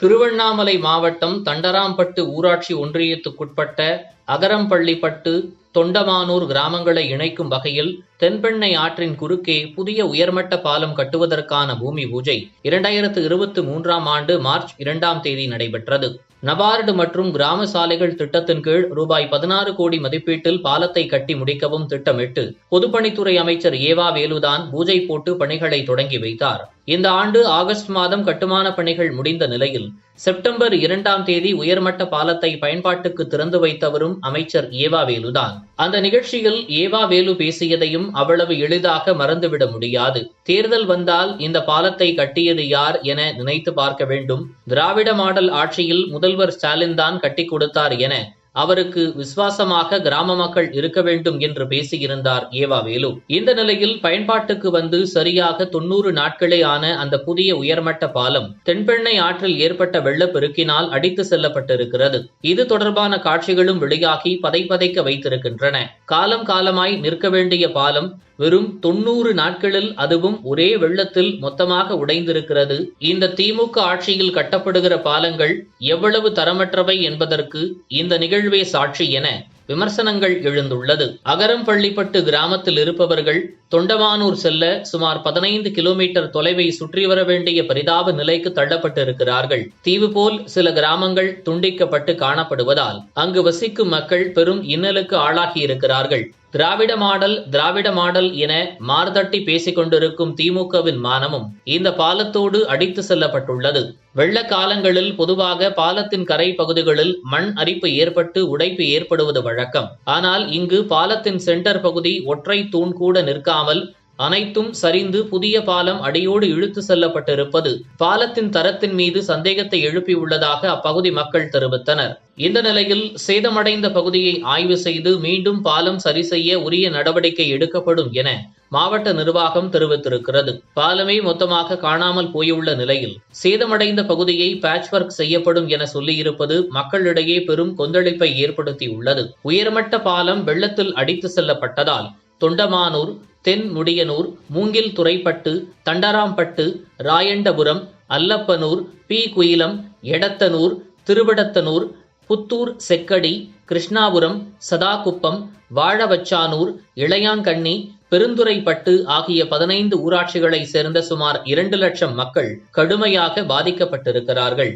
திருவண்ணாமலை மாவட்டம் தண்டராம்பட்டு ஊராட்சி ஒன்றியத்துக்குட்பட்ட அகரம்பள்ளிப்பட்டு தொண்டமானூர் கிராமங்களை இணைக்கும் வகையில் தென்பெண்ணை ஆற்றின் குறுக்கே புதிய உயர்மட்ட பாலம் கட்டுவதற்கான பூமி பூஜை இரண்டாயிரத்து இருபத்தி மூன்றாம் ஆண்டு மார்ச் இரண்டாம் தேதி நடைபெற்றது. நபார்டு மற்றும் கிராம சாலைகள் திட்டத்தின் கீழ் ரூபாய் பதினாறு கோடி மதிப்பீட்டில் பாலத்தை கட்டி முடிக்கவும் திட்டமிட்டு பொதுப்பணித்துறை அமைச்சர் ஏவா வேலுதான் பூஜை போட்டு பணிகளை தொடங்கி வைத்தார். இந்த ஆண்டு ஆகஸ்ட் மாதம் கட்டுமான பணிகள் முடிந்த நிலையில் செப்டம்பர் இரண்டாம் தேதி உயர்மட்ட பாலத்தை பயன்பாட்டுக்கு திறந்து வைத்தவரும் அமைச்சர் ஏவா வேலுதான். அந்த நிகழ்ச்சியில் ஏவா வேலு பேசியதையும் அவ்வளவு எளிதாக மறந்துவிட முடியாது. தேர்தல் வந்தால் இந்த பாலத்தை கட்டியது யார் என நினைத்து பார்க்க வேண்டும். திராவிட மாடல் ஆட்சியில் முதல்வர் ஸ்டாலின் தான் கட்டி கொடுத்தார் என அவருக்கு விசுவாசமாக கிராம மக்கள் இருக்க வேண்டும் என்று பேசியிருந்தார் ஏவா வேலு. இந்த நிலையில் பயன்பாட்டுக்கு வந்து சரியாக தொன்னூறு நாட்களே ஆன அந்த புதிய உயர்மட்ட பாலம் தென்பெண்ணை ஆற்றில் ஏற்பட்ட வெள்ளப்பெருக்கினால் அடித்து செல்லப்பட்டிருக்கிறது. இது தொடர்பான காட்சிகளும் வெளியாகி பதைப்பதைக்க வைத்திருக்கின்றன. காலம் காலமாய் நிற்க வேண்டிய பாலம் வெறும் தொன்னூறு நாட்களில் அதுவும் ஒரே வெள்ளத்தில் மொத்தமாக உடைந்திருக்கிறது. இந்த திமுக ஆட்சியில் கட்டப்படுகிற பாலங்கள் எவ்வளவு தரமற்றவை என்பதற்கு இந்த நிகழ்வே சாட்சி என விமர்சனங்கள் எழுந்துள்ளது. அகரம்பள்ளிப்பட்டு கிராமத்தில் இருப்பவர்கள் தொண்டமானூர் செல்ல சுமார் பதினைந்து கிலோமீட்டர் தொலைவை சுற்றி வர வேண்டிய பரிதாப நிலைக்கு தள்ளப்பட்டிருக்கிறார்கள். தீவு போல் சில கிராமங்கள் துண்டிக்கப்பட்டு காணப்படுவதால் அங்கு வசிக்கும் மக்கள் பெரும் இன்னலுக்கு ஆளாகியிருக்கிறார்கள். திராவிட மாடல் திராவிட மாடல் என மார்தட்டி பேசிக் கொண்டிருக்கும் திமுகவின் மானமும் இந்த பாலத்தோடு அடித்து செல்லப்பட்டுள்ளது. வெள்ள காலங்களில் பொதுவாக பாலத்தின் கரை பகுதிகளில் மண் அரிப்பு ஏற்பட்டு உடைப்பு ஏற்படுவது வழக்கம். ஆனால் இங்கு பாலத்தின் சென்டர் பகுதி ஒற்றை தூண் கூட நிற்காமல் இல்லாமல் அனைத்தும் சரிந்து புதிய பாலம் அடியோடு இழுத்து செல்லப்பட்டிருப்பது பாலத்தின் தரத்தின் மீது சந்தேகத்தை எழுப்பியுள்ளதாக அப்பகுதி மக்கள் தெரிவித்தனர். இந்த நிலையில் சேதமடைந்த பகுதியை ஆய்வு செய்து மீண்டும் பாலம் சரி செய்ய உரிய நடவடிக்கை எடுக்கப்படும் என மாவட்ட நிர்வாகம் தெரிவித்திருக்கிறது. பாலமே மொத்தமாக காணாமல் போயுள்ள நிலையில் சேதமடைந்த பகுதியை பேட்ச் ஒர்க் செய்யப்படும் என சொல்லியிருப்பது மக்களிடையே பெரும் கொந்தளிப்பை ஏற்படுத்தியுள்ளது. உயர்மட்ட பாலம் வெள்ளத்தில் அடித்து செல்லப்பட்டதால் தொண்டமானூர் தென் முடியனூர் மூங்கில் துறைப்பட்டு தண்டராம்பட்டு ராயண்டபுரம் அல்லப்பனூர் பி. குயிலம் எடத்தனூர் திருவிடத்தனூர் புத்தூர் செக்கடி கிருஷ்ணாபுரம் சதாகுப்பம் வாழவச்சானூர் இளையாங்கண்ணி பெருந்துறைப்பட்டு ஆகிய பதினைந்து ஊராட்சிகளைச் சேர்ந்த சுமார் இரண்டு லட்சம் மக்கள் கடுமையாக பாதிக்கப்பட்டிருக்கிறார்கள்.